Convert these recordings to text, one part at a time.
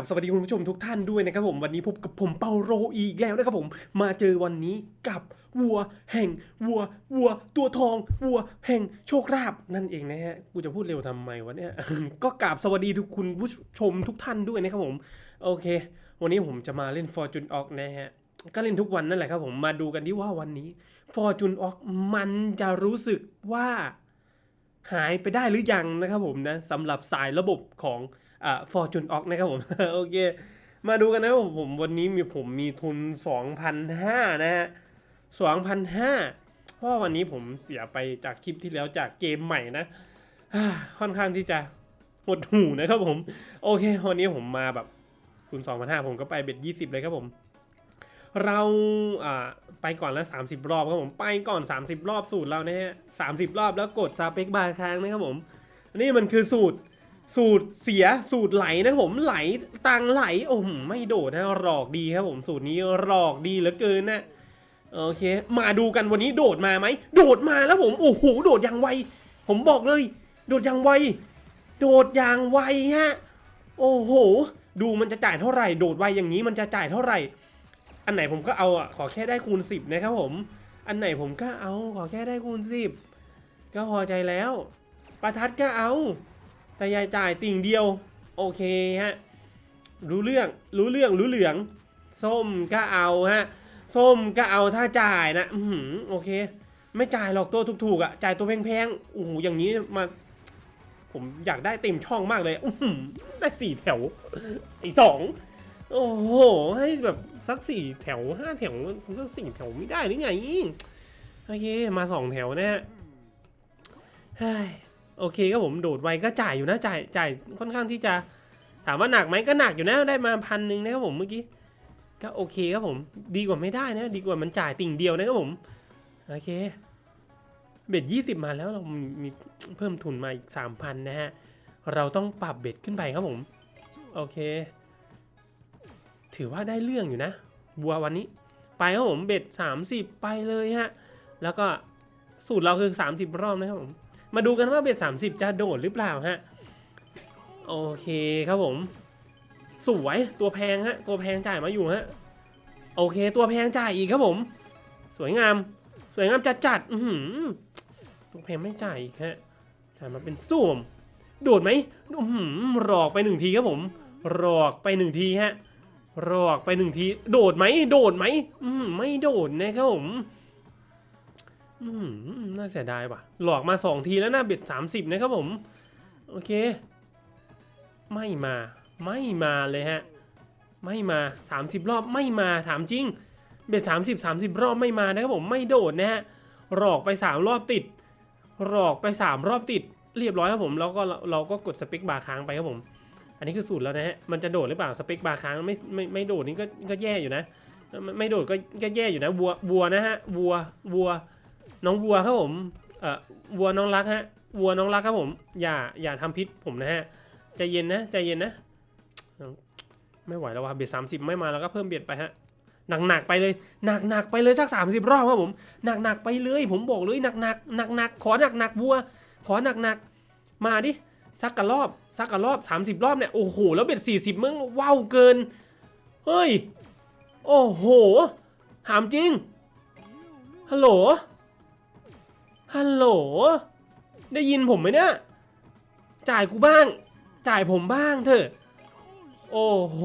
บสวัสดีคุณผู้ชมทุกท่านด้วยนะครับผมวันนี้พบกับผมเปาโรอีกแล้วนะครับผมมาเจอวันนี้กับวัวแห่งวัววัวตัวทองวัวแห่งโชคลาภนั่นเองนะฮะกูจะพูดเร็วทำไมวะเนี่ยก็กราบสวัสดีทุกคุณผู้ชมทุกท่านด้วยนะครับผมโอเค วันนี้ผมจะมาเล่น Fortune o อ k นะฮะก็เล่นทุกวันนั่นแหละครับผมมาดูกันที่ว่าวันนี้ Fortune o อ k มันจะรู้สึกว่าหายไปได้หรือยังนะครับผมนะสำหรับสายระบบของ อ่าฟอร์จูนออกนะครับผมโอเค มาดูกันนะครับผมผมวันนี้มีผมมีทุน 2,500 นะฮะ2,500เพราะวันนี้ผมเสียไปจากคลิปที่แล้วจากเกมใหม่นะค่อนข้างที่จะหดหูนะครับผม โอเค วันนี้ผมมาแบบทุน2,500 ผมก็ไปเบ็ด20 เลยครับผมเราอ่าไปก่อนแล้ว 30 รอบครับผมไปก่อน 30 รอบสูตรเรานะฮะ30รอบแล้วกดซาเปกบาร์ค้างนะครับผมนนี้มันคือสูตร สูตรเสียสูตรไหลนะผมไหลตังไหลโอ้โหไม่โดดนะหลอกดีครับผมสูตรนี้หลอกดีเหลือเกินนะโอเค มาดูกันวันนี้โดดมาไหมโดดมาแล้วผมโอ้โหโดดอย่างไว ผมบอกเลย โดดอย่างไว โดดอย่างไวฮะโอ้โห ดูมันจะจ่ายเท่าไหร่ โดดไวอย่างนี้มันจะจ่ายเท่าไหร่ อันไหนผมก็เอาอะขอแค่ได้คูณ 10 นะครับผม อันไหนผมก็เอาขอแค่ได้คูณ 10 ก็พอใจแล้ว ประทัดก็เอา แต่ยายจ่ายติ่งเดียว โอเคฮะ รู้เรื่อง รู้เรื่อง รู้เหลือง ส้มก็เอาฮะ ส้มก็เอาถ้าจ่ายนะ อืโอเค ไม่จ่ายหรอกตัวถูกๆอะ จ่ายตัวแพงๆโอ้โหอย่างนี้มา ผมอยากได้เต็มช่องมากเลย อือหือได้สี่แถวไอ้สอง โอ้โห ให้แบบสักสี่แถวห้าแถวสักสี่แถวไม่ได้หรือไง โอเค มาสองแถวนะฮะเฮ้ โอเคครับผมโดดไวก็จ่ายอยู่นะจ่ายจ่ายค่อนข้างที่จะถามว่าหนักไหมก็หนักอยู่นะได้มาพันหนึ่งนะครับผมเมื่อกี้ก็โอเคครับผมดีกว่าไม่ได้นะ ดีกว่ามันจ่ายติ่งเดียวนะครับผมโอเคเบ็ดยี่สิบมาแล้วเรามีเพิ่มทุนมาอีกสามพันนะฮะเราต้องปรับเบ็ดขึ้นไปครับผมโอเค ถือว่าได้เรื่องอยู่นะ บัววันนี้ ไปครับผมเบ็ด30ไปเลยฮะแล้วก็สูตรเราคือ30รอบนะครับผม มาดูกันว่าเบ็ด30จะโดดหรือเปล่าฮะ โอเคครับผม สวยตัวแพงฮะ ตัวแพงจ่ายมาอยู่ฮะ โอเค ตัวแพงจ่ายอีกครับผม สวยงาม สวยงามจัดจัดอื้อหือตัวแพงไม่จ่ายอีกฮะจ่ายมาเป็นส้วมโดดไหมอื้อหือหลอกไปหนึ่งทีครับผมหลอกไปหนึ่งทีฮะรอกไปหนึ่งที โดดไหมโดดไหมอืมไม่โดดนะครับผม อืมน่าเสียดายว่ะ หลอกมาสองทีแล้วนะเบ็ดสามสิบนะครับผม โอเค ไม่มา ไม่มาเลยฮะ ไม่มาสามสิบรอบไม่มาถามจริง เบ็ดสามสิบสามสิบรอบไม่มานะครับผมไม่โดดนะฮะ หลอกไปสามรอบติด หลอกไปสามรอบติด เรียบร้อยครับผมแล้วก็เราก็กดสเปคบาร์ค้างไปครับผม อันนี้คือสูตรแล้วนะฮะ มันจะโดดหรือเปล่าสเปคบาร์ค้างไม่ไม่ไม่โดดนี่ก็ก็แย่อยู่นะ ไม่โดดก็ก็แย่อยู่นะวัววัวนะฮะวัววัว น้องวัวครับผมเอ่อวัวน้องรักฮะวัวน้องรักครับผม อย่าอย่าทำพิษผมนะฮะใจเย็นนะใจเย็นนะไม่ไหวแล้วว่ะเบียดสามสิบไม่มาแล้วก็เพิ่มเบียดไปฮะหนักหนักไปเลยหนักหนักไปเลยสักสามสิบรอบครับผมหนักหนักไปเลย ผมบอกเลยหนักหนักหนักหนักขอหนักหนักวัว ขอหนักหนักมาดิสักกะรอบสักกะรอบ30รอบเนี่ยโอ้โหแล้วเบ็ด40มึงว้าวเกินเฮ้ยโอ้โหถามจริงฮัลโหล ฮัลโหล ได้ยินผมไหมเนี่ย จ่ายกูบ้าง จ่ายผมบ้างเถอะ โอ้โห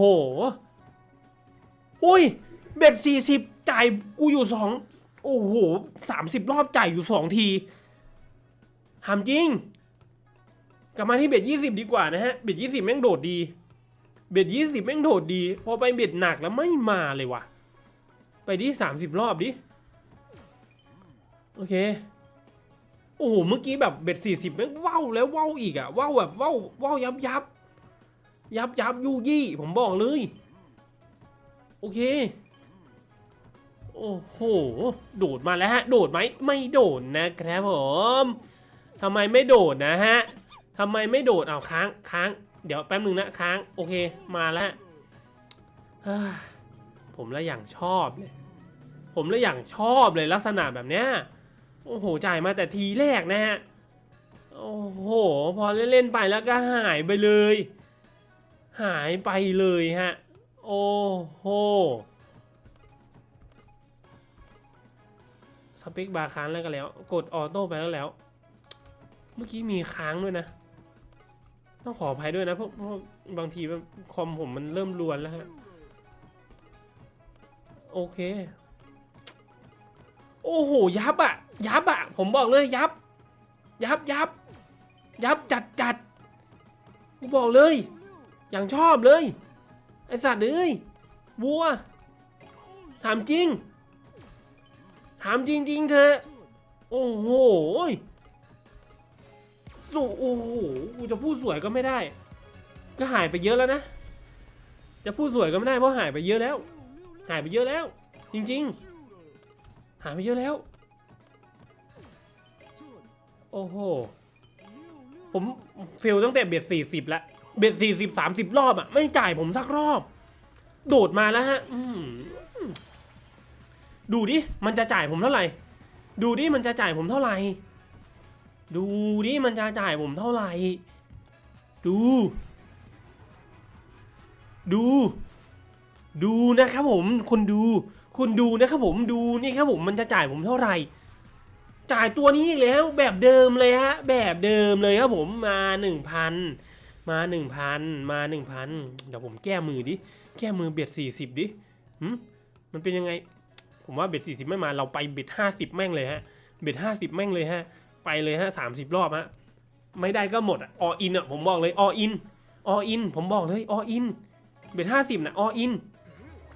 อุ้ย เบ็ด40จ่ายกูอยู่สอง โอ้โห30รอบจ่ายอยู่สองทีถามจริง กลับมาที่เบ็ดยี่สิบดีกว่านะฮะ เบ็ดยี่สิบแม่งโดดดี เบ็ดยี่สิบแม่งโดดดี พอไปเบ็ดหนักแล้วไม่มาเลยว่ะ ไปดิสามสิบรอบดิ โอเค โอ้โห เมื่อกี้แบบเบ็ดสี่สิบแม่งว้าวแล้วว้าวอีกอะว้าวแบบว้าวว้าวยับยับยับยับยูยี่ ผมบอกเลย โอเค โอ้โห โดดมาแล้วฮะ โดดไหมไม่โดดนะครับผมทำไมไม่โดดนะฮะทำไมไม่โดดเอาค้างค้าง เดี๋ยวแป๊บนึงนะค้าง โอเค มาแล้วฮ้ยผมละอย่างชอบเลย ผมละอย่างชอบเลยลักษณะแบบเนี้ย โอ้โห จ่ายมาแต่ทีแรกนะฮะ โอ้โห พอเล่นๆไปแล้วก็หายไปเลย หายไปเลยฮะ โอ้โห สเปคบาร์ค้างแล้วก็แล้ว กดออโต้ไปแล้วแล้ว เมื่อกี้มีค้างด้วยนะ ต้องขออภัยด้วยนะ เพราะเพราะบางทีคอมผมมันเริ่มรวนแล้วฮะ โอเค โอ้โห ยับอะ ยับอะผมบอกเลยยับ ยับยับยับจัดจัดกูบอกเลย อย่างชอบเลย ไอสัตว์เอ้ยวัว ถามจริง ถามจริงจริงๆเธอโอ้โหสูโอ้โหกูจะพูดสวยก็ไม่ได้ ก็หายไปเยอะแล้วนะ จะพูดสวยก็ไม่ได้เพราะหายไปเยอะแล้ว หายไปเยอะแล้ว จริง ๆ หายไปเยอะแล้ว โอ้โห ผมเฟลตั้งแต่เบ็ดสี่สิบละ เบ็ดสี่สิบสามสิบรอบอะไม่จ่ายผมสักรอบ โดดมาแล้วฮะดูดิ มันจะจ่ายผมเท่าไหร่ ดูดิ มันจะจ่ายผมเท่าไหร่ ดูดิ มันจะจ่ายผมเท่าไหร่ ดู ดู ดูนะครับผมคุณดูคุณดูนะครับผม ดูนี่ครับผม มันจะจ่ายผมเท่าไหร่ จ่ายตัวนี้อีกแล้วแบบเดิมเลยฮะ แบบเดิมเลยครับผมมาหนึ่งพันมาหนึ่งพันมาหนึ่งพันเดี๋ยวผมแก้มือดิ แก้มือเบ็ดสี่สิบดิหืมมันเป็นยังไง ผมว่าเบ็ดสี่สิบไม่มาเราไปเบ็ดห้าสิบแม่งเลยฮะ เบ็ดห้าสิบแม่งเลยฮะ ไปเลยฮะสามสิบรอบฮะ ไม่ได้ก็หมดอะออินอะผมบอกเลยออินออินผมบอกเลยออินเบ็ดห้าสิบนะออิน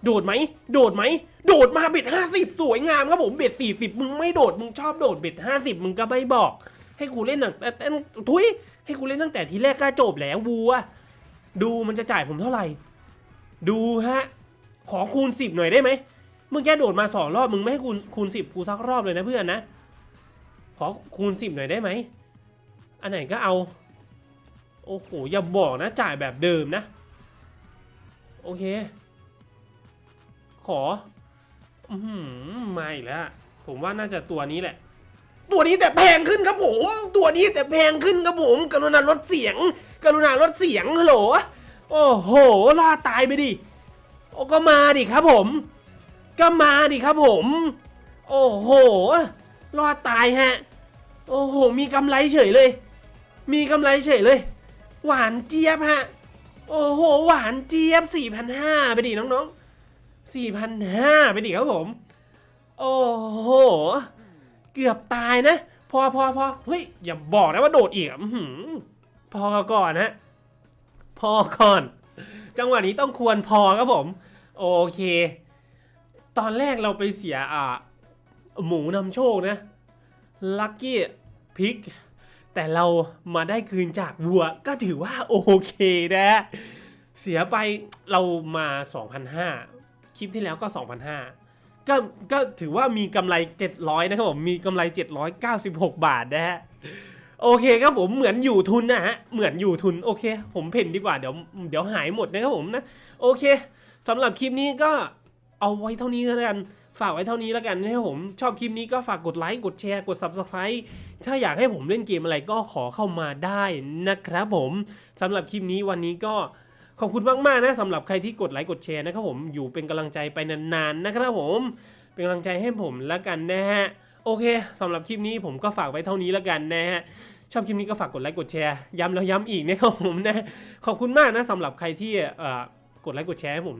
โดดไหม โดดไหม โดดมาเบ็ดห้าสิบสวยงามครับผมเบ็ดสี่สิบมึงไม่โดด มึงชอบโดดเบ็ดห้าสิบมึงก็ไม่บอก ให้กูเล่นตั้งแต่ทุยให้กูเล่นตั้งแต่ทีแรกก็จบแล้วบัว ดูมันจะจ่ายผมเท่าไหร่ ดูฮะ ขอคูณสิบหน่อยได้ไหมมึงแค่โดดมาสองรอบมึงไม่ให้คูณคูณสิบกูสักรอบเลยนะเพื่อนนะ ขอคูณสิบหน่อยได้ไหม อันไหนก็เอา โอ้โหอย่าบอกนะจ่ายแบบเดิมนะ โอเค ขอ อือหือมาอีกแล้ว ผมว่าน่าจะตัวนี้แหละ ตัวนี้แต่แพงขึ้นครับผม ตัวนี้แต่แพงขึ้นครับผม กรุณาลดเสียง กรุณาลดเสียงฮัลโหล โอ้โหรอดตายไปดิโอ้ก็มาดิครับผม ก็มาดิครับผม โอ้โหรอดตายฮะ โอ้โห มีกำไรเฉยเลย มีกำไรเฉยเลย หวานเจี๊ยบฮะ โอ้โห หวานเจี๊ยบ4,500ไปดิน้องๆ 4,500ไปดิครับผม โอ้โห เกือบตายนะ พอพอพอเฮ้ย อย่าบอกนะว่าโดดอีกอะอื้อหือพอก่อนนะพอก่อน จังหวะนี้ต้องควรพอครับผม โอเค ตอนแรกเราไปเสียอ่าหมูนำโชคนะ ลัคกี้พิก แต่เรามาได้คืนจากวัวก็ถือว่าโอเคนะ เสียไปเรามา 2,500 คลิปที่แล้วก็ 2,500ก็ก็ถือว่ามีกำไร 700 นะครับผมมีกำไร 796 บาทนะฮะโอเคครับผมเหมือนอยู่ทุนนะฮะเหมือนอยู่ทุนโอเค ผมเพ่นดีกว่าเดี๋ยวเดี๋ยวหายหมดนะครับผมนะโอเคสำหรับคลิปนี้ก็เอาไว้เท่านี้แล้วกันฝากไว้เท่านี้แล้วกันนะครับผมชอบคลิปนี้ก็ฝากกดไลค์กดแชร์กด Subscribe ถ้าอยากให้ผมเล่นเกมอะไรก็ขอเข้ามาได้นะครับผมสำหรับคลิปนี้วันนี้ก็ ขอบคุณมากๆนะสำหรับใครที่กดไลค์กดแชร์นะครับผมอยู่เป็นกำลังใจไปนานๆนะครับผมเป็นกำลังใจให้ผมแล้วกันนะฮะโอเคสำหรับคลิปนี้ผมก็ฝากไว้เท่านี้แล้วกันนะฮะชอบคลิปนี้ก็ฝากกดไลค์กดแชร์ย้ำแล้วย้ำอีกนะครับผมนะขอบคุณมากนะสำหรับใครที่กดไลค์กดแชร์ให้ผม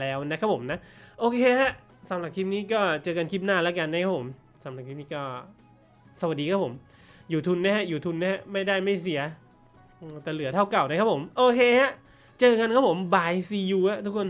แล้วนะครับผมนะโอเคฮะสำหรับคลิปนี้ก็เจอกันคลิปหน้าแล้วกันนะครับผมสำหรับคลิปนี้ก็สวัสดีครับผมอยู่ทุนนะฮะอยู่ทุนนะฮะไม่ได้ไม่เสียแต่เหลือเท่าเก่านะครับผมโอเคฮะ เจอกันครับผมบายซียูฮะทุกคน